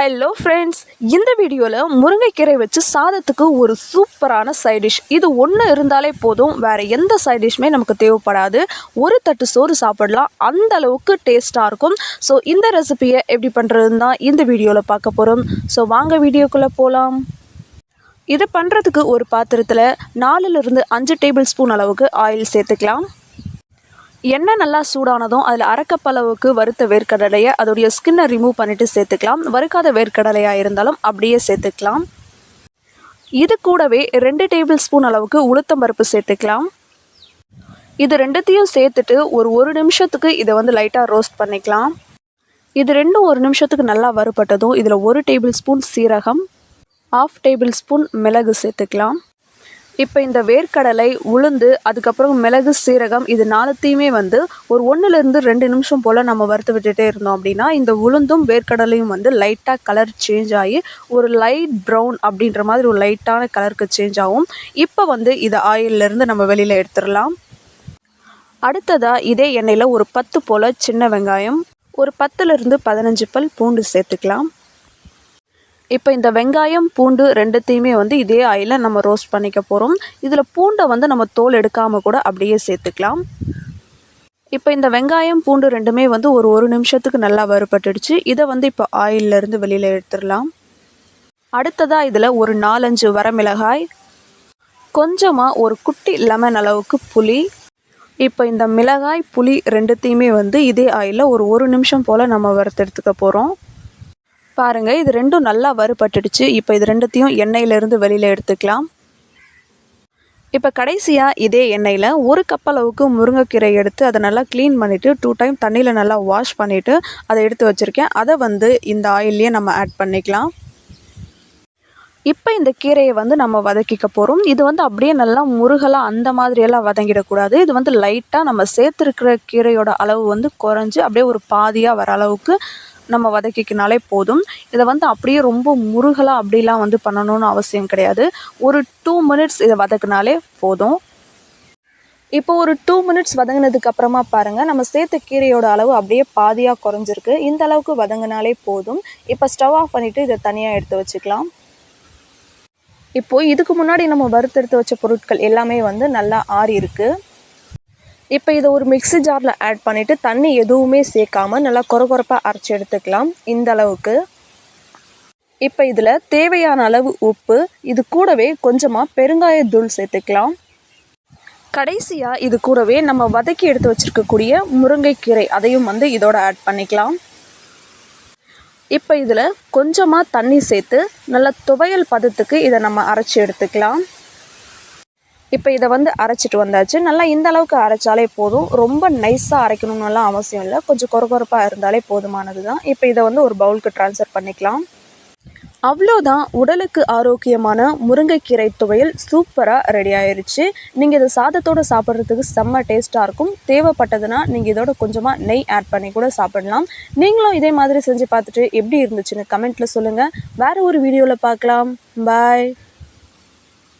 Hello friends இந்த வீடியோவில் முருங்கைக்கீரை வச்சு சாதத்துக்கு ஒரு சூப்பரான சைடிஷ் இது ஒன்று இருந்தாலே போதும். வேறு எந்த சைடிஷ்மே நமக்கு தேவைப்படாது. ஒரு தட்டு சோறு சாப்பிடலாம். அந்த அளவுக்கு டேஸ்ட்டாக இருக்கும். ஸோ இந்த ரெசிபியை எப்படி பண்ணுறதுன்னு தான் இந்த வீடியோவில் பார்க்க போகிறோம் ஸோ வாங்க வீடியோக்குள்ளே போகலாம் இதை பண்ணுறதுக்கு ஒரு பாத்திரத்தில் நாலுலேருந்து அஞ்சு டேபிள் ஸ்பூன் அளவுக்கு ஆயில் சேர்த்துக்கலாம். எண்ணெய் நல்லா சூடானதும் அதில் அரைக்கப்பளவுக்கு வறுத்த வேர்க்கடலையை அதோடைய ஸ்கின்னை ரிமூவ் பண்ணிவிட்டு சேர்த்துக்கலாம். வறுக்காத வேர்க்கடலையாக இருந்தாலும் அப்படியே சேர்த்துக்கலாம். இது கூடவே ரெண்டு டேபிள் ஸ்பூன் அளவுக்கு உளுத்தம்பருப்பு சேர்த்துக்கலாம். இது ரெண்டுத்தையும் சேர்த்துட்டு ஒரு ஒரு நிமிஷத்துக்கு இதை வந்து லைட்டாக ரோஸ்ட் பண்ணிக்கலாம். இது ரெண்டும் ஒரு நிமிஷத்துக்கு நல்லா வறுபட்டதும் இதில் ஒரு டேபிள் ஸ்பூன் சீரகம் ஆஃப் டேபிள் ஸ்பூன் மிளகு சேர்த்துக்கலாம். இப்போ இந்த வேர்க்கடலை உளுந்து அதுக்கப்புறம் மிளகு சீரகம் இது நாலுத்தையுமே வந்து ஒரு ஒன்றுலேருந்து ரெண்டு நிமிஷம் போல் நம்ம வறுத்து விட்டுட்டே இருந்தோம் அப்படின்னா இந்த உளுந்தும் வேர்க்கடலையும் வந்து லைட்டாக கலர் சேஞ்ச் ஆகி ஒரு லைட் ப்ரௌன் அப்படின்ற மாதிரி ஒரு லைட்டான கலருக்கு சேஞ்ச் ஆகும். இப்போ வந்து இதை ஆயிலிருந்து நம்ம வெளியில் எடுத்துடலாம். அடுத்ததாக இதே எண்ணெயில் ஒரு பத்து போல் சின்ன வெங்காயம் ஒரு பத்துலேருந்து பதினஞ்சு பல் பூண்டு சேர்த்துக்கலாம். இப்போ இந்த வெங்காயம் பூண்டு ரெண்டுத்தையுமே வந்து இதே ஆயிலில் நம்ம ரோஸ்ட் பண்ணிக்க போகிறோம் இதில் பூண்டை வந்து நம்ம தோல் எடுக்காமல் கூட அப்படியே சேர்த்துக்கலாம். இப்போ இந்த வெங்காயம் பூண்டு ரெண்டுமே வந்து ஒரு ஒரு நிமிஷத்துக்கு நல்லா வறுபட்டுடுச்சு. இதை வந்து இப்போ ஆயிலிருந்து வெளியில் எடுத்துடலாம். அடுத்ததாக இதில் ஒரு நாலஞ்சு வரமிளகாய் கொஞ்சமாக ஒரு குட்டி லெமன் அளவுக்கு புளி. இப்போ இந்த மிளகாய் புளி ரெண்டுத்தையுமே வந்து இதே ஆயிலில் ஒரு ஒரு நிமிஷம் போல் நம்ம வறுத்தெடுத்துக்க போகிறோம் பாருங்கள் இது ரெண்டும் நல்லா வறுபட்டுடுச்சு. இப்போ இது ரெண்டுத்தையும் எண்ணெயிலேருந்து வெளியில் எடுத்துக்கலாம். இப்போ கடைசியாக இதே எண்ணெயில் ஒரு கப் அளவுக்கு முருங்கைக்கீரை எடுத்து அதை நல்லா க்ளீன் பண்ணிவிட்டு டூ டைம் தண்ணியில் நல்லா வாஷ் பண்ணிவிட்டு அதை எடுத்து வச்சுருக்கேன். அதை வந்து இந்த ஆயில்லையே நம்ம ஆட் பண்ணிக்கலாம். இப்போ இந்த கீரையை வந்து நம்ம வதக்கிக்க போகிறோம் இது வந்து அப்படியே நல்லா முருகலாக அந்த மாதிரியெல்லாம் வதங்கிடக்கூடாது. இது வந்து லைட்டாக நம்ம சேர்த்துருக்கிற கீரையோட அளவு வந்து குறைஞ்சி அப்படியே ஒரு பாதியாக வர அளவுக்கு நம்ம வதக்கிக்கினாலே போதும். இதை வந்து அப்படியே ரொம்ப முருகலாக அப்படிலாம் வந்து பண்ணணும்னு அவசியம் கிடையாது. ஒரு டூ மினிட்ஸ் இதை வதக்குனாலே போதும். இப்போ ஒரு டூ மினிட்ஸ் வதங்கினதுக்கு அப்புறமா பாருங்கள் நம்ம சேர்த்த கீரையோட அளவு அப்படியே பாதியாக குறைஞ்சிருக்கு. இந்த அளவுக்கு வதங்கினாலே போதும். இப்போ ஸ்டவ் ஆஃப் பண்ணிவிட்டு இதை தனியாக எடுத்து வச்சுக்கலாம். இப்போது இதுக்கு முன்னாடி நம்ம வறுத்தெடுத்து வச்ச பொருட்கள் எல்லாமே வந்து நல்லா ஆறி இருக்குது இப்போ இதை ஒரு மிக்ஸி ஜாரில் ஆட் பண்ணிவிட்டு தண்ணி எதுவுமே சேர்க்காம நல்லா குறகுறப்பாக அரைச்சி எடுத்துக்கலாம். இந்த அளவுக்கு. இப்போ இதில் தேவையான அளவு உப்பு இது கூடவே கொஞ்சமாக பெருங்காயத்தூள் சேர்த்துக்கலாம். கடைசியாக இது கூடவே நம்ம வதக்கி எடுத்து வச்சுருக்கக்கூடிய முருங்கைக்கீரை அதையும் வந்து இதோட ஆட் பண்ணிக்கலாம். இப்போ இதில் கொஞ்சமாக தண்ணி சேர்த்து நல்லா துவையல் பதத்துக்கு இதை நம்ம அரைச்சி எடுத்துக்கலாம். இப்போ இதை வந்து அரைச்சிட்டு வந்தாச்சு. நல்லா இந்த அளவுக்கு அரைச்சாலே போதும். ரொம்ப நைஸாக அரைக்கணும்னுலாம் அவசியம் இல்லை. கொஞ்சம் கொரகொரப்பாக இருந்தாலே போதுமானது தான் இப்போ இதை வந்து ஒரு பவுலுக்கு ட்ரான்ஸ்ஃபர் பண்ணிக்கலாம். அவ்வளோதான் உடலுக்கு ஆரோக்கியமான முருங்கைக்கீரை துவையல் சூப்பராக ரெடி ஆயிடுச்சு நீங்கள் இதை சாதத்தோடு சாப்பிட்றதுக்கு செம்ம டேஸ்ட்டாக இருக்கும். தேவைப்பட்டதுன்னா நீங்கள் இதோட கொஞ்சமாக நெய் ஆட் பண்ணி கூட சாப்பிடலாம். நீங்களும் இதே மாதிரி செஞ்சு பார்த்துட்டு எப்படி இருந்துச்சுன்னு கமெண்ட்டில் சொல்லுங்கள் வேறு ஒரு வீடியோவில் பார்க்கலாம். பாய்